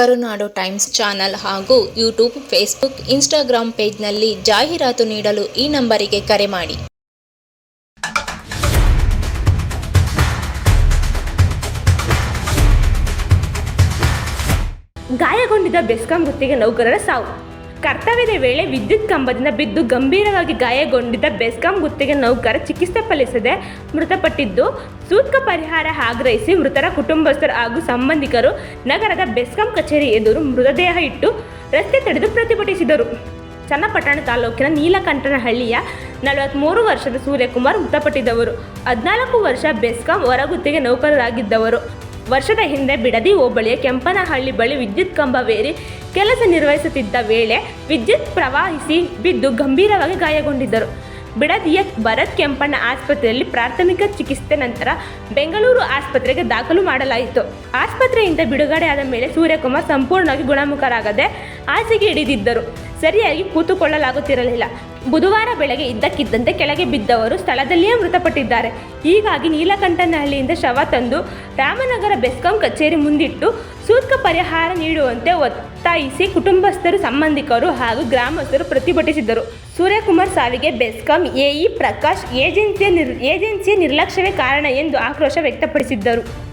ಕರುನಾಡು times channel ಹಾಗೂ YouTube, Facebook Instagram ಪೇಜ್ನಲ್ಲಿ ಜಾಹೀರಾತು ನೀಡಲು ಈ ನಂಬರಿಗೆ ಕರೆ ಮಾಡಿ. ಗಾಯಗೊಂಡಿದ್ದ ಬೆಸ್ಕಾಂ ಗುತ್ತಿಗೆ ನೌಕರರ ಸಾವು. ಕರ್ತವ್ಯದ ವೇಳೆ ವಿದ್ಯುತ್ ಕಂಬದಿಂದ ಬಿದ್ದು ಗಂಭೀರವಾಗಿ ಗಾಯಗೊಂಡಿದ್ದ ಬೆಸ್ಕಾಂ ಗುತ್ತಿಗೆ ನೌಕರ ಚಿಕಿತ್ಸೆ ಫಲಿಸದೆ ಮೃತಪಟ್ಟಿದ್ದು, ಸೂಕ್ತ ಪರಿಹಾರ ಆಗ್ರಹಿಸಿ ಮೃತರ ಕುಟುಂಬಸ್ಥರು ಹಾಗೂ ಸಂಬಂಧಿಕರು ನಗರದ ಬೆಸ್ಕಾಂ ಕಚೇರಿ ಎದುರು ಮೃತದೇಹ ಇಟ್ಟು ರಸ್ತೆ ತಡೆದು ಪ್ರತಿಭಟಿಸಿದರು. ಚನ್ನಪಟ್ಟಣ ತಾಲೂಕಿನ ನೀಲಕಂಠನಹಳ್ಳಿಯ ನಲವತ್ತ್ಮೂರು ವರ್ಷದ ಸೂರ್ಯಕುಮಾರ್ ಮೃತಪಟ್ಟಿದ್ದವರು. ಹದಿನಾಲ್ಕು ವರ್ಷ ಬೆಸ್ಕಾಂ ಹೊರಗುತ್ತಿಗೆ ನೌಕರರಾಗಿದ್ದವರು. ವರ್ಷದ ಹಿಂದೆ ಬಿಡದಿ ಹೋಬಳಿಯ ಕೆಂಪನಹಳ್ಳಿ ಬಳಿ ವಿದ್ಯುತ್ ಕಂಬವೇರಿ ಕೆಲಸ ನಿರ್ವಹಿಸುತ್ತಿದ್ದ ವೇಳೆ ವಿದ್ಯುತ್ ಪ್ರವಾಹಿಸಿ ಬಿದ್ದು ಗಂಭೀರವಾಗಿ ಗಾಯಗೊಂಡಿದ್ದರು. ಬಿಡದಿಯ ಭರತ್ ಕೆಂಪಣ್ಣ ಆಸ್ಪತ್ರೆಯಲ್ಲಿ ಪ್ರಾಥಮಿಕ ಚಿಕಿತ್ಸೆ ನಂತರ ಬೆಂಗಳೂರು ಆಸ್ಪತ್ರೆಗೆ ದಾಖಲು ಮಾಡಲಾಯಿತು. ಆಸ್ಪತ್ರೆಯಿಂದ ಬಿಡುಗಡೆಯಾದ ಮೇಲೆ ಸೂರ್ಯಕುಮಾರ್ ಸಂಪೂರ್ಣವಾಗಿ ಗುಣಮುಖರಾಗದೆ ಹಾಸಿಗೆ ಹಿಡಿದಿದ್ದರು. ಸರಿಯಾಗಿ ಕೂತುಕೊಳ್ಳಲಾಗುತ್ತಿರಲಿಲ್ಲ. ಬುಧವಾರ ಬೆಳಗ್ಗೆ ಇದ್ದಕ್ಕಿದ್ದಂತೆ ಕೆಳಗೆ ಬಿದ್ದವರು ಸ್ಥಳದಲ್ಲಿಯೇ ಮೃತಪಟ್ಟಿದ್ದಾರೆ. ಹೀಗಾಗಿ ನೀಲಕಂಠನಹಳ್ಳಿಯಿಂದ ಶವ ತಂದು ರಾಮನಗರ ಬೆಸ್ಕಾಂ ಕಚೇರಿ ಮುಂದಿಟ್ಟು ಸೂಕ್ತ ಪರಿಹಾರ ನೀಡುವಂತೆ ಒತ್ತಾಯಿಸಿ ಕುಟುಂಬಸ್ಥರು, ಸಂಬಂಧಿಕರು ಹಾಗೂ ಗ್ರಾಮಸ್ಥರು ಪ್ರತಿಭಟಿಸಿದರು ಸೂರ್ಯಕುಮಾರ್ ಸಾವಿಗೆ ಬೆಸ್ಕಾಂ ಎಇ ಪ್ರಕಾಶ್ ಏಜೆನ್ಸಿಯ ನಿರ್ ಏಜೆನ್ಸಿಯ ನಿರ್ಲಕ್ಷ್ಯವೇ ಕಾರಣ ಎಂದು ಆಕ್ರೋಶ ವ್ಯಕ್ತಪಡಿಸಿದ್ದರು.